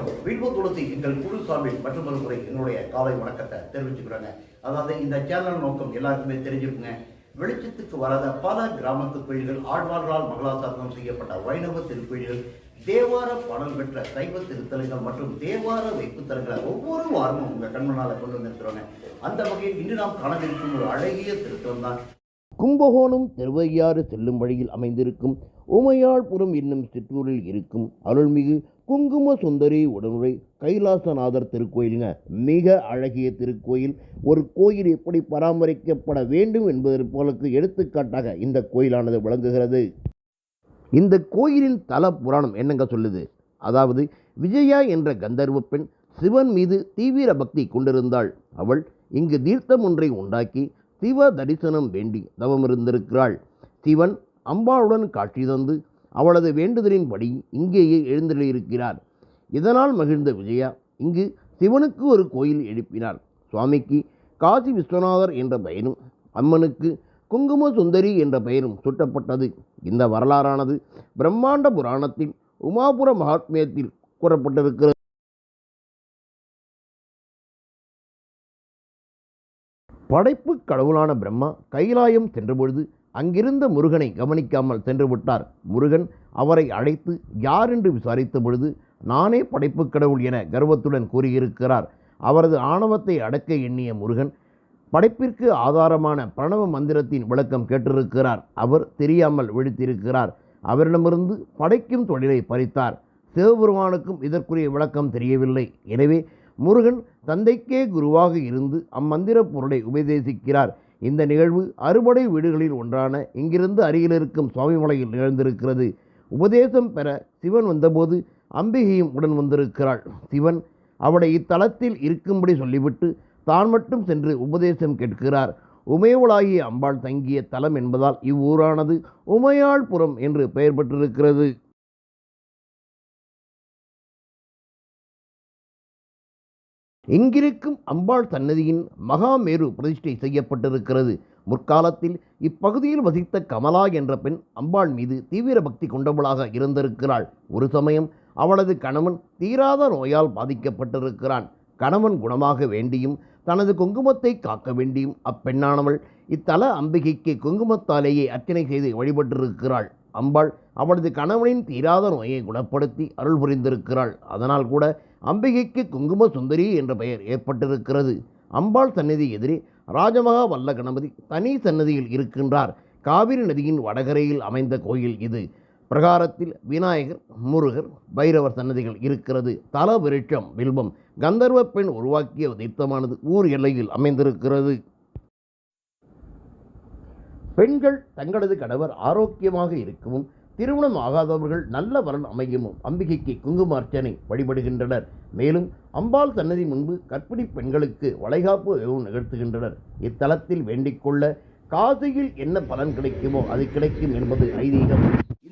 வணக்கம் வில்வ துளசி எங்கள் குழு சார்பில் மற்றொரு முறை என்னுடைய காலை வணக்கத்தை தெரிவிச்சுக்கிறாங்க. அதாவது இந்த சேனல் நோக்கம் எல்லாருக்குமே தெரிஞ்சுக்குங்க வெளிச்சத்துக்கு வராத பல கிராமத்து கோயில்கள் ஆழ்வார்களால் மங்களாசாசனம் செய்யப்பட்ட வைணவ திருக்கோயில்கள் தேவார பாடல் பெற்ற சைவ திருத்தலங்கள் மற்றும் தேவார வைப்புத்தலங்களை ஒவ்வொரு வாரமும் உங்க கண்மனால கொண்டு வந்திருக்கிறோங்க. அந்த வகையில் இன்று நாம் காணவிருக்கும் ஒரு அழகிய திருத்தலம் தான். கும்பகோணம் திருவையாறு செல்லும் வழியில் அமைந்திருக்கும் உமையாள்புரம் என்னும் சிற்றூரில் இருக்கும் அருள்மிகு குங்கும சுந்தரி உடனுரை கைலாசநாதர் திருக்கோயிலுங்க மிக அழகிய திருக்கோயில். ஒரு கோயில் எப்படி பராமரிக்கப்பட வேண்டும் என்பதற்கு எடுத்துக்காட்டாக இந்த கோயிலானது விளங்குகிறது. இந்த கோயிலின் தல புராணம் என்னங்க சொல்லுது? அதாவது விஜயா என்ற கந்தர்வ பெண் சிவன் மீது தீவிர பக்தி கொண்டிருந்தாள். அவள் இங்கு தீர்த்தம் ஒன்றை உண்டாக்கி சிவ தரிசனம் வேண்டி தவமிருந்திருக்கிறாள் சிவன் அம்பாளுடன் காட்சி தந்து அவளது வேண்டுதலின்படி இங்கேயே எழுந்தருளியிருக்கிறார் இதனால் மகிழ்ந்த விஜயா இங்கு சிவனுக்கு ஒரு கோயில் எழுப்பினார். சுவாமிக்கு காசி விஸ்வநாதர் என்ற பெயரும் அம்மனுக்கு குங்கும சுந்தரி என்ற பெயரும் சூட்டப்பட்டது. இந்த வரலாறானது பிரம்மாண்ட புராணத்தில் உமாபுர மகாத்மியத்தில் கூறப்பட்டிருக்கிறது. படைப்பு கடவுளான பிரம்மா கைலாயம் சென்றபொழுது அங்கிருந்த முருகனை கவனிக்காமல் சென்று விட்டார் முருகன் அவரை அழைத்து யார் என்று விசாரித்த பொழுது நானே படைப்பு கடவுள் என கர்வத்துடன் கூறியிருக்கிறார். அவரது ஆணவத்தை அடக்க எண்ணிய முருகன் படைப்பிற்கு ஆதாரமான பிரணவ மந்திரத்தின் விளக்கம் கேட்டிருக்கிறார். அவர் தெரியாமல் விழித்திருக்கிறார். அவரிடமிருந்து படைக்கும் தொழிலை பறித்தார். சிவபெருமானுக்கும் இதற்குரிய விளக்கம் தெரியவில்லை. எனவே முருகன் தந்தைக்கே குருவாக இருந்து அம்மந்திர பொருளை உபதேசிக்கிறார். இந்த நிகழ்வு அறுபடை வீடுகளில் ஒன்றான இங்கிருந்து அருகில் இருக்கும் சுவாமிமலையில் நிகழ்ந்திருக்கிறது. உபதேசம் பெற சிவன் வந்தபோது அம்பிகையும் உடன் வந்திருக்கிறாள். சிவன் அவளை இத்தலத்தில் இருக்கும்படி சொல்லிவிட்டு தான் மட்டும் சென்று உபதேசம் கேட்கிறார். உமையவளாகிய அம்பாள் தங்கிய தலம் என்பதால் இவ்வூரானது உமையாள்புரம் என்று பெயர் பெற்றிருக்கிறது. இங்கிருக்கும் அம்பாள் சன்னதியின் மகாமேரு பிரதிஷ்டை செய்யப்பட்டிருக்கிறது. முற்காலத்தில் இப்பகுதியில் வசித்த கமலா என்ற பெண் அம்பாள் மீது தீவிர பக்தி கொண்டவளாக இருந்திருக்கிறாள். ஒரு சமயம் அவளது கணவன் தீராத நோயால் பாதிக்கப்பட்டிருக்கிறான். கணவன் குணமாக வேண்டியும் தனது குங்குமத்தை காக்க வேண்டியும் அப்பெண்ணானவள் இத்தல அம்பிகைக்கு குங்குமத்தாலேயே அர்ச்சனை செய்து வழிபட்டிருக்கிறாள். அம்பாள் அவளது கணவனின் தீராத நோயை குணப்படுத்தி அருள் புரிந்திருக்கிறாள். அதனால் கூட அம்பிகைக்கு குங்கும சுந்தரி என்ற பெயர் ஏற்பட்டிருக்கிறது. அம்பாள் சன்னதி எதிரே ராஜமகா வல்ல கணபதி தனி சன்னதியில் இருக்கின்றார். காவிரி நதியின் வடகரையில் அமைந்த கோயில் இது. பிரகாரத்தில் விநாயகர் முருகர் பைரவர் சன்னதிகள் இருக்கிறது. தல விருட்சம் பில்பம் கந்தர்வ பெண் உருவாக்கிய தீர்த்தமானது ஊர் எல்லையில் அமைந்திருக்கிறது. பெண்கள் தங்களது கணவர் ஆரோக்கியமாக இருக்கவும் திருமணம் ஆகாதவர்கள் நல்ல வரன் அமையும் அம்பிகைக்கு குங்கும அர்ச்சனை வழிபடுகின்றனர். மேலும் அம்பாள் சன்னதி முன்பு கற்பிணி பெண்களுக்கு வளைகாப்பு நிகழ்த்துகின்றனர். இத்தலத்தில் வேண்டிக் கொள்ள காசியில் என்ன பலன் கிடைக்குமோ அது கிடைக்கும் என்பது ஐதீகம்.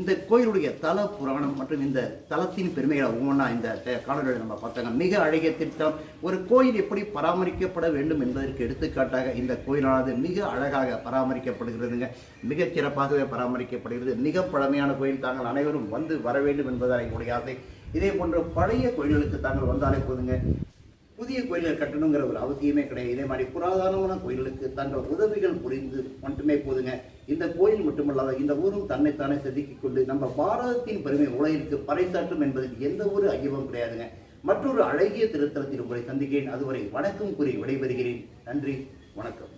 இந்த கோயிலுடைய தல புராணம் மற்றும் இந்த தலத்தின் பெருமைகளை ஒவ்வொன்றா இந்த காணொலியில் நம்ம பார்த்தாங்க. மிக அழகிய திட்டம் ஒரு கோயில் எப்படி பராமரிக்கப்பட வேண்டும் என்பதற்கு எடுத்துக்காட்டாக இந்த கோயிலானது மிக அழகாக பராமரிக்கப்படுகிறதுங்க. மிகச் சிறப்பாகவே பராமரிக்கப்படுகிறது. மிக பழமையான கோயில். தாங்கள் அனைவரும் வந்து வர வேண்டும் என்பதால் எங்களுடைய ஆசை. இதே போன்ற பழைய கோயில்களுக்கு தாங்கள் வந்தாலே போதுங்க. புதிய கோயில்கள் கட்டணுங்கிற ஒரு அவசியமே கிடையாது. இதே மாதிரி புராதனமான கோயில்களுக்கு தங்கள் உதவிகள் புரிந்து மட்டுமே போதுங்க. இந்த கோயில் மட்டுமல்லாத இந்த ஊரும் தன்னைத்தானே செதுக்கிக் கொண்டு நம்ம பாரதத்தின் பெருமை உலகிற்கு பறைசாற்றும் என்பதில் எந்த ஒரு ஐயமும் கிடையாதுங்க. மற்றொரு அழகிய திருத்தலத்தில் உங்களை சந்திக்கிறேன். அதுவரை வணக்கம் கூறி விடைபெறுகிறேன். நன்றி. வணக்கம்.